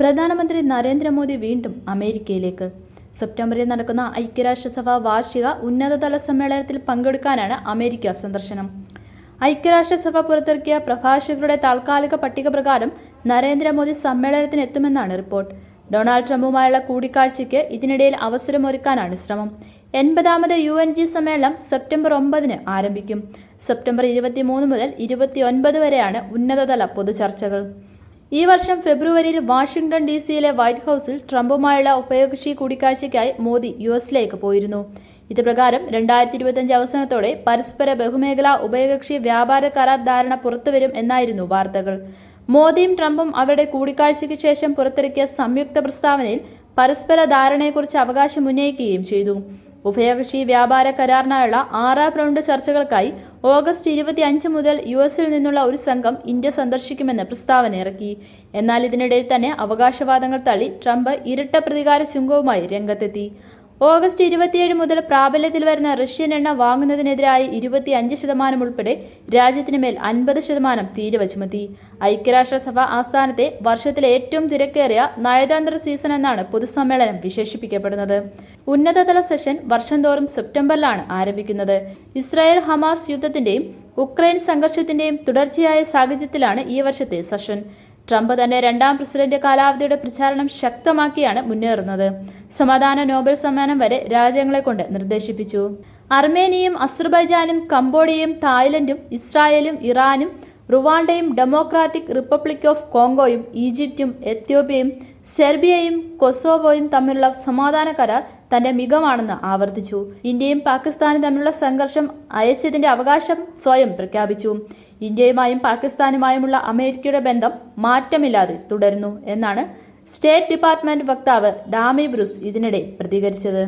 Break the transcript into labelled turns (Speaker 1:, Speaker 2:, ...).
Speaker 1: പ്രധാനമന്ത്രി നരേന്ദ്രമോദി വീണ്ടും അമേരിക്കയിലേക്ക്. സെപ്റ്റംബറിൽ നടക്കുന്ന ഐക്യരാഷ്ട്രസഭ വാർഷിക ഉന്നതതല സമ്മേളനത്തിൽ പങ്കെടുക്കാനാണ് അമേരിക്ക സന്ദർശനം. ഐക്യരാഷ്ട്രസഭ പുറത്തിറക്കിയ പ്രഭാഷകരുടെ താൽക്കാലിക പട്ടിക പ്രകാരം നരേന്ദ്രമോദി സമ്മേളനത്തിന് എത്തുമെന്നാണ് റിപ്പോർട്ട്. ഡൊണാൾഡ് ട്രംപുമായുള്ള കൂടിക്കാഴ്ചയ്ക്ക് ഇതിനിടയിൽ അവസരമൊരുക്കാനാണ് ശ്രമം. എൺപതാമത് യു എൻ ജി സമ്മേളനം സെപ്റ്റംബർ ഒമ്പതിന് ആരംഭിക്കും. സെപ്റ്റംബർ ഇരുപത്തിമൂന്ന് മുതൽ ഇരുപത്തിയൊൻപത് വരെയാണ് ഉന്നതതല പൊതുചർച്ചകൾ. ഈ വർഷം ഫെബ്രുവരിയിൽ വാഷിംഗ്ടൺ ഡി സിയിലെ വൈറ്റ് ഹൌസിൽ ട്രംപുമായുള്ള ഉഭയകക്ഷി കൂടിക്കാഴ്ചയ്ക്കായി മോദി യു എസിലേക്ക് പോയിരുന്നു. ഇത് പ്രകാരം രണ്ടായിരത്തി ഇരുപത്തിയഞ്ച് അവസാനത്തോടെ പരസ്പര ബഹുമേഖലാ ഉഭയകക്ഷി വ്യാപാര കരാർ ധാരണ പുറത്തുവരും എന്നായിരുന്നു വാർത്തകൾ. മോദിയും ട്രംപും അവരുടെ കൂടിക്കാഴ്ചയ്ക്ക് ശേഷം പുറത്തിറക്കിയ സംയുക്ത പ്രസ്താവനയിൽ പരസ്പര ധാരണയെക്കുറിച്ച് അവകാശം ഉന്നയിക്കുകയും ചെയ്തു. ഉഭയകക്ഷി വ്യാപാര കരാറിനായുള്ള ആറാം റൗണ്ട് ചർച്ചകൾക്കായി ഓഗസ്റ്റ് ഇരുപത്തി അഞ്ച് മുതൽ യു എസിൽ നിന്നുള്ള ഒരു സംഘം ഇന്ത്യ സന്ദർശിക്കുമെന്ന് പ്രസ്താവന ഇറക്കി. എന്നാൽ ഇതിനിടയിൽ തന്നെ അവകാശവാദങ്ങൾ തള്ളി ട്രംപ് ഇരട്ട പ്രതികാര ചുങ്കവുമായി രംഗത്തെത്തി. ഓഗസ്റ്റ് ഇരുപത്തിയേഴ് മുതൽ പ്രാബല്യത്തിൽ വരുന്ന റഷ്യൻ എണ്ണ വാങ്ങുന്നതിനെതിരായി ഇരുപത്തി അഞ്ച് ശതമാനം ഉൾപ്പെടെ രാജ്യത്തിന് മേൽ അൻപത് ശതമാനം തീരുവ ചുമത്തി ഐക്യരാഷ്ട്രസഭ ആസ്ഥാനത്തെ വർഷത്തിലെ ഏറ്റവും തിരക്കേറിയ നയതന്ത്ര സീസൺ എന്നാണ് പൊതുസമ്മേളനം വിശേഷിപ്പിക്കപ്പെടുന്നത്. ഉന്നതതല സെഷൻ വർഷം തോറും സെപ്റ്റംബറിലാണ് ആരംഭിക്കുന്നത്. ഇസ്രായേൽ ഹമാസ് യുദ്ധത്തിന്റെയും ഉക്രൈൻ സംഘർഷത്തിന്റെയും തുടർച്ചയായ സാഹചര്യത്തിലാണ് ഈ വർഷത്തെ സെഷൻ. ട്രംപ് തന്റെ രണ്ടാം പ്രസിഡന്റ് കാലാവധിയുടെ പ്രചാരണം ശക്തമാക്കിയാണ് മുന്നേറുന്നത്. സമാധാന നോബൽ സമ്മാനം വരെ രാജ്യങ്ങളെ കൊണ്ട് നിർദ്ദേശിപ്പിച്ചു. അർമേനിയയും അസർബൈജാനും കംബോഡിയയും തായ്ലൻഡും ഇസ്രായേലും ഇറാനും റുവാണ്ടയും ഡെമോക്രാറ്റിക് റിപ്പബ്ലിക് ഓഫ് കോങ്കോയും ഈജിപ്തും എത്യോപ്യയും സെർബിയയും കൊസോവോയും തമ്മിലുള്ള സമാധാന കരാർ തന്റെ മികവാണെന്ന് ആവർത്തിച്ചു. ഇന്ത്യയും പാകിസ്ഥാനും തമ്മിലുള്ള സംഘർഷം അയച്ചതിന്റെ അവകാശം സ്വയം പ്രഖ്യാപിച്ചു. ഇന്ത്യയുമായും പാകിസ്ഥാനുമായുമുള്ള അമേരിക്കയുടെ ബന്ധം മാറ്റമില്ലാതെ തുടരുന്നു എന്നാണ് സ്റ്റേറ്റ് ഡിപ്പാർട്ട്മെന്റ് വക്താവ് ഡാമി ബ്രൂസ് ഇതിനിടെ പ്രതികരിച്ചത്.